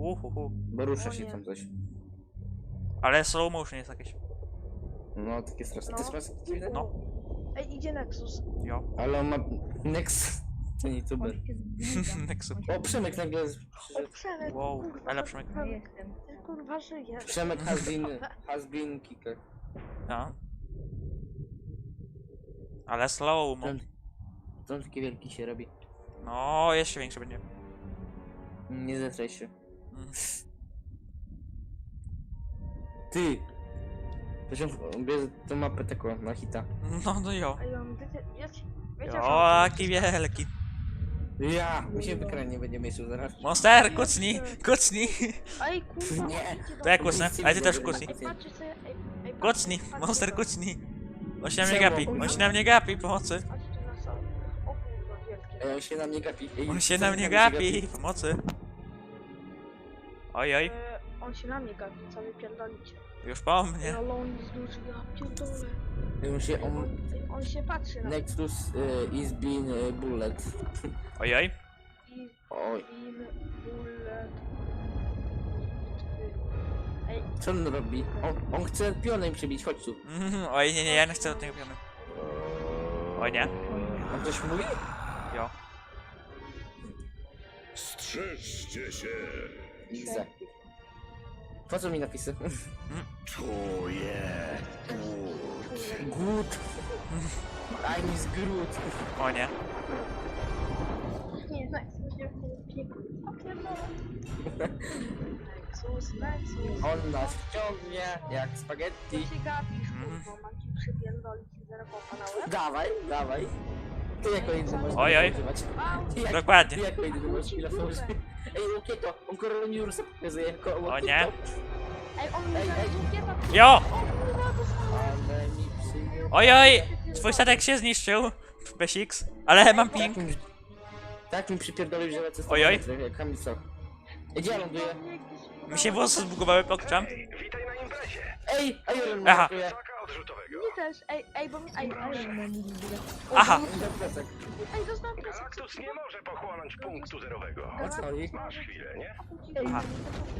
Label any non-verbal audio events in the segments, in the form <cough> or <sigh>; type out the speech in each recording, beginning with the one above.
Uhuhu. Bo rusza O się nie. tam coś. Ale slow motion jest jakieś. No, takie straszne. No. To jest. No. Ej, idzie Nexus. Jo. Ale on ma... Next... To nie to by. <laughs> Nexus. O, Przemek nagle... O, Przemek, Wow, kurwa, ale Przemek. Przemek, No jestem. Ty kurwa żyje. Przemek has been... <laughs> has been kicker. No. Ale slow mo. Ten... To taki wielki się robi. No, jeszcze większy będzie. Nie zetraj się. Ty! Proszę, bierz tę mapę taką na hita. No, no jo. Wiecie, wiecie, wiecie, Jo, jaki wielki. Ja! My się w ekranie będzie mieścił zaraz. Monster, kucnij, kucnij. Ej, kurwa, Nie. do To ja kucnę, ale ty też kucnij. Ej, patrzcie sobie, ej, ej, patrzcie, Kucnij, patrzcie monster kucnij. On się na mnie gapi, on się na mnie gapi, pomocy. Patrzcie na salę. O kurwa, wielkie. Ej, on się na mnie gapi. Ej, On się na mi mnie gapi, pomocy. Oj, oj, E, on się na mnie gapi, co wy pierdolicie. już po mnie. ale on jest duży, ja pierdolę. On się... On... on, ej, on się patrzy na mnie. Nexus y, is been y, bullet. Oj, oj. I Oj, in bullet. Ej, co on robi? On, on chce pionem przybić, chodź tu. Mhm, <laughs> Oj, nie, nie, ja nie chcę od niego piony. Oj, nie. On coś mówi? Jo. Strzeżcie się! Widzę. Po co mi napisy? Czuję Good. I'm is Groot. O nie. nie, Nexus, nie pierdolę. Nexus, Nexus. On nas wciągnie jak spaghetti. Co się gapisz, Mhm. kurwa, mam ci przypierdolić i zero popa na łeb? Dawaj, dawaj. Ty jako jedyny możesz Oj, oj. używać. Au! Ty jak- Dokładnie. Ty jako jedyny możesz używać. Ej, Łokieto, on koronawirus pokazuje. Ko- O nie. Ej, on mi zaraz Jo! O kurwa, dostałem! Ale mi przyjdzie. Oj, oj. Twój statek się zniszczył. PSX. Ale mam ping. Tak mi, tak mi przypierdolił, że lecę z Oj, oj. jak. Ej, Gdzie ja ląduję? Mi się włosy zbugowały, pokczam. Witaj na imprezie! Ej, Iron Aha. Man Taka odrzutowego. Mi też, ej, ej, bo mi, ej, ej, Aha. plecak. ej, dostałem plecak. Galactus nie może pochłonąć punktu zerowego. O co chodzi? Masz chwilę, nie? Aha.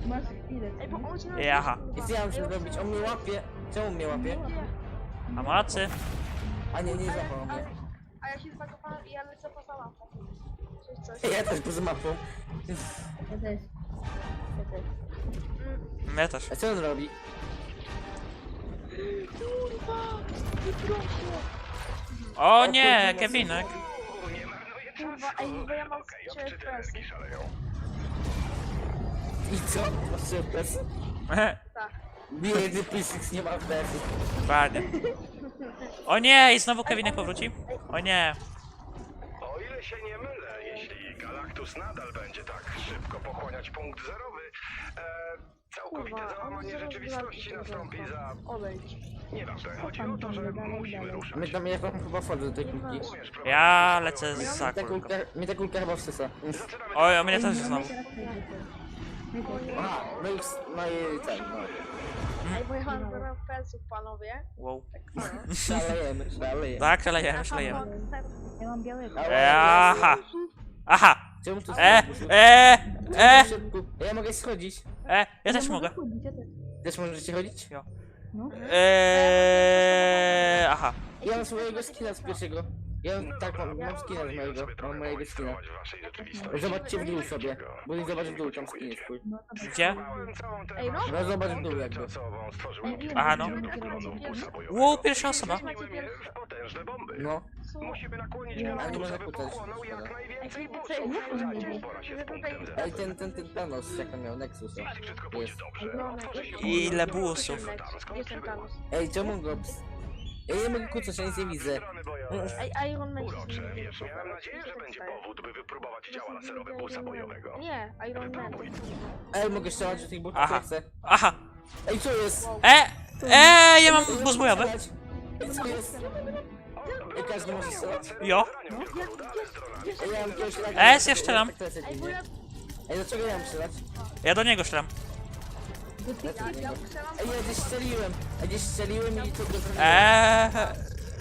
Masz chwilę. Ej, bo on się na Ej, aha. I co ja muszę zrobić? On mnie łapie. Czemu mnie łapie? A mocy. A nie, nie A złapał a- mnie. A ja się zbagowałem i ja lecę poza mapą. Coś, coś. Ja też poza mapą. Ja też. Ja też. Ja też. A co on robi? Kurwa! Wyproszę! O nie, Kevinek. Nie marnuję Kurwa, ej, bo ja mam Okej, trzy szaleją. I co? Masz FPS? Tak. Biedy P6 nie ma FPS. Dokładnie. O nie, i znowu Kevinek powróci. O nie. O ile się nie mylę, jeśli Galactus nadal będzie tak szybko pochłaniać punkt zerowy, e, całkowite Kurwa, załamanie rzeczywistości nastąpi za... Odejdź. Nieważne, chodzi o to, że musimy ruszać. My tam ja tam chyba wchodzę do tej kulki. Umiesz prowadzić Ja swoją lecę za Mi ta kulka, mi ta kulka chyba wsysa. Zaczynamy Oj, o mnie też znowu. Aha, no i, no i ten, no. Ej, bo ja mam 0 FPS-ów, panowie. Wow. Szalejemy, szalejemy. Tak, szalejemy, szalejemy. Ja mam białego. E, aha. Aha. Czemu tu E, e, e, Szybko. Ja mogę schodzić. E. Ja też mogę. chodzić, ja też. Też możecie chodzić? No. Eee, aha. Ja mam swojego skina z pierwszego. Ja mam, tak, mam, mam skina z mojego. Mam mojego skina. Zobaczcie w dół sobie. Bo nie zobacz w dół, tam skin jest twój. No. Gdzie? Ej, no. No zobacz w dół jakby. Aha, no. Wow, pierwsza osoba. Potężne bomby. No. Musimy nakłonić Nie, Galactusa, nie można by kłócać. pochłonął jak najwięcej Ej, buców, ej, zanim pora się z punktem zero. Ej, ten, ten, ten Thanos, jak on miał, Nexus. o. Jeśli wszystko pójdzie Jest. dobrze, No, otworzy się Ile portal, ten przybyło. Thanos? Ej, czemu go... ps- Ja nie mogę kłócać, ja nic nie widzę. Strony bojowe. Ej, Iron Man Urocze, wiesz, miałem nadzieję, że będzie powód, by wypróbować działa laserowe busa bojowego. Nie, Iron Man. Ej, mogę strzelać do tych butów, Aha. jak chcę. Aha. Ej, co jest? E, e, ja mam bus bojowy. Ej, co jest? Ej, każdy może strzelać? Jo. Ej, ja mam jakiegoś laga. Es, ja strzelam. Tak jest Ej, bo ja... Ej, dlaczego ja mam strzelać? Ja do niego strzelam... Ej, ja gdzieś strzeliłem. Ja gdzieś strzeliłem i to go zrobiłem. Eee,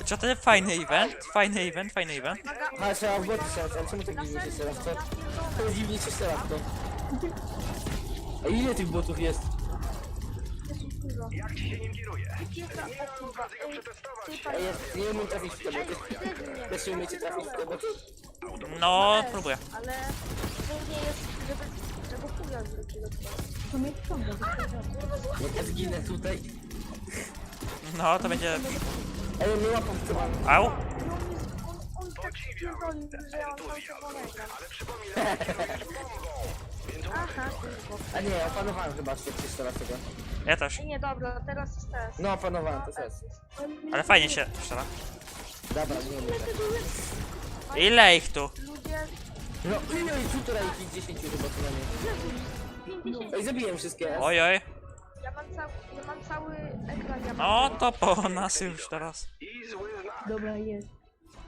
czy to fajny event? Fajny event, fajny event. A, trzeba w boty strzelać, ale czemu tak dziwnie się strzela w to? To dziwnie się strzela w to. A ile tych botów jest? Jest. Jak ci się nim kieruje? Kilka, o Miałem kurwa, okazję go ej, przetestować. ty Ej, panie, ja nie umiem trafić w. Też nie umiecie trafić w? No, próbuję. Ale to nie jest, żeby, tego. To mnie wciąga, to jest Jak ja zginę tutaj. No, to będzie... Ej, mnie łapał w co Au! I on, jest, on, on tak spierdolił, że ja mam tam czerwonego. Ale przypominam, że kierujesz <laughs> bombą. Więc Aha, kurwa. A nie, opanowałem chyba się jeszcze raz tego. Ja też. Ej, nie, dobra, teraz jest test. No, opanowałem, to jest. Ale fajnie się strzela. Dobra, nie umiem. Ile ich tu? Ludzie, No ile jest tutaj jakieś 10 chyba co na mnie. 50. Ej, zabiłem wszystkie. Oj, oj. Ja mam, cały, ja mam cały ekran, ja mam No, to po nas już teraz. i. Dobra, jest.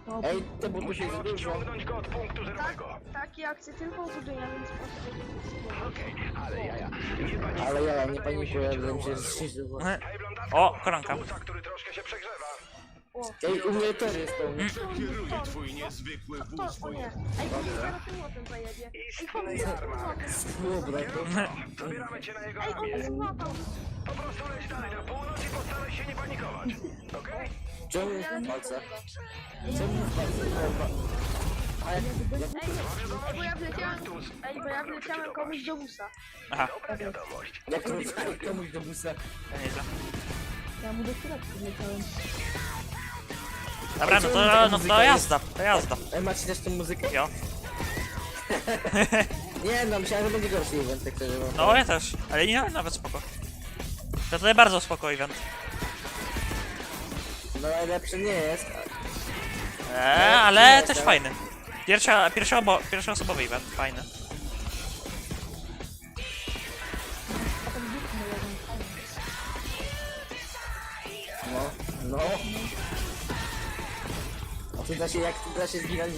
To Ej, te botów jest Musimy dużo. odciągnąć go od punktu tak, zerowego. takie akcje tylko buduję, więc po prostu... Okej, ale jaja. Nie panikuj. Ale ja nie Wydaje mi się, się, się. Hej, blondawka, O, koronka. autobusa, który troszkę się przegrzewa. O, Ej, u mnie tory jest pełny. kieruje twój niezwykły wóz O nie, ej, bo mi zaraz tym łotem zajebie. Ej, pomóż, Dobra, to... Zabieramy cię na jego Ej, on ramię. mnie złapał. Po prostu leć dalej na północ i postaraj się nie panikować. Okej? Czemu w palce? Czemu w? Kurwa. A jak... jak... Ej, ej, bo ja wleciałem, ej, bo ja wleciałem komuś do busa. Aha, Dobra wiadomość. Jak komuś, komuś do busa. to nieźle. ja mu do środka wleciałem. Dobra, no to, no to jazda, to jazda. Ej, macie też tę muzykę? Jo. <laughs> Nie no, myślałem, że będzie gorszy event, tak szczerze mówiąc. No, ja też. Ale nie, nawet spoko. To tutaj bardzo spoko event. No najlepszy nie jest. Eee, ale też fajny. Pierwsza, pierwsza, obo, pierwsza osobowy event, fajny. No, no. A tu da się, jak tu da się zginąć...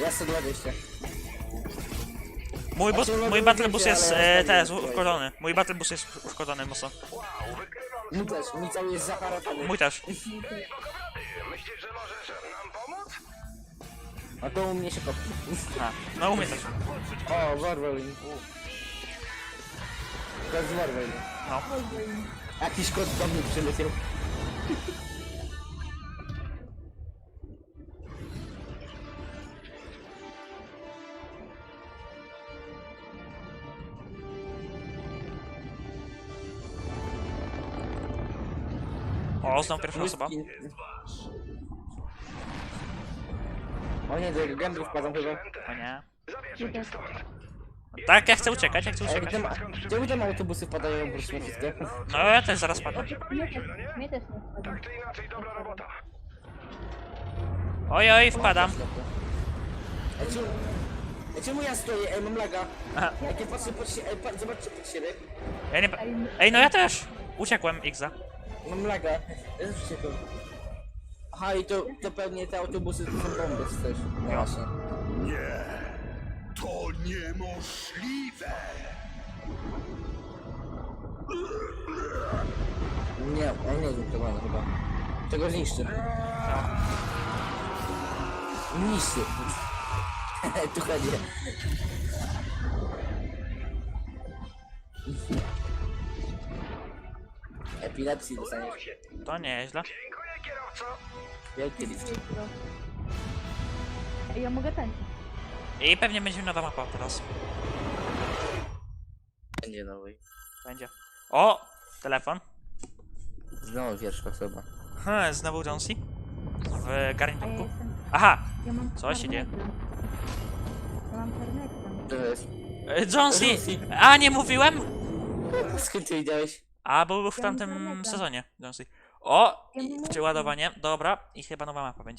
Ja 120. Mój, bus, mój battle bus wiecie, jest e, teraz uszkodzony. Mój battle bus jest uszkodzony mocno. Mi też, mi cały jest zaparatany. Mój też. Myślisz, że możesz nam pomóc? A to u mnie się kopie. A, no u mnie też. O, Warwolin. To jest Warwolin. No. Jakiś kot do mnie przyleciał. O, znowu pierwsza osoba. O nie, do jego gęby wpadam chyba. O nie. Zabierzmy cię stąd. Tak, ja chcę uciekać, ja chcę Ej, uciekać. te ma... Te autobusy wpadają po prostu na wszystkie? No, ja też zaraz padnę. Mnie też, mnie też nie wpadł. Tak czy inaczej, dobra robota. Oj, oj, wpadam. Ej, czemu... Ej, czemu ja stoję? Ej, mam laga. Aha. Jak ja patrzę pod siebie... Ej, pa... zobaczcie pod siebie. Ja nie... pa- Ej, no ja też. Uciekłem, Xa. Mam laga. Też uciekłem. Aha, i to, to pewnie te autobusy to są bomby też. No właśnie. Nie, to niemożliwe. Nie, on nie jest zmontowany chyba. Tego zniszczy. Niszczy. <laughs> tu chodzi. Epilepsji dostaniesz. To nieźle. Dziękuję, kierowco. Wielkie liczby. Ej, ja mogę tańczyć. I pewnie będzie nowa mapa teraz. Będzie nowy. Będzie. O! Telefon. Znowu pierwsza osoba. Hm, znowu Jonesy. W ja garniturku. jestem... Aha! Ja mam Co się dzieje? Ja mam ekran. To jest. E, Jonesy! A, nie mówiłem? Skąd ty widziałeś? A, bo był w tamtym sezonie, Jonesy. O! I przeładowanie. Dobra. I chyba nowa mapa będzie.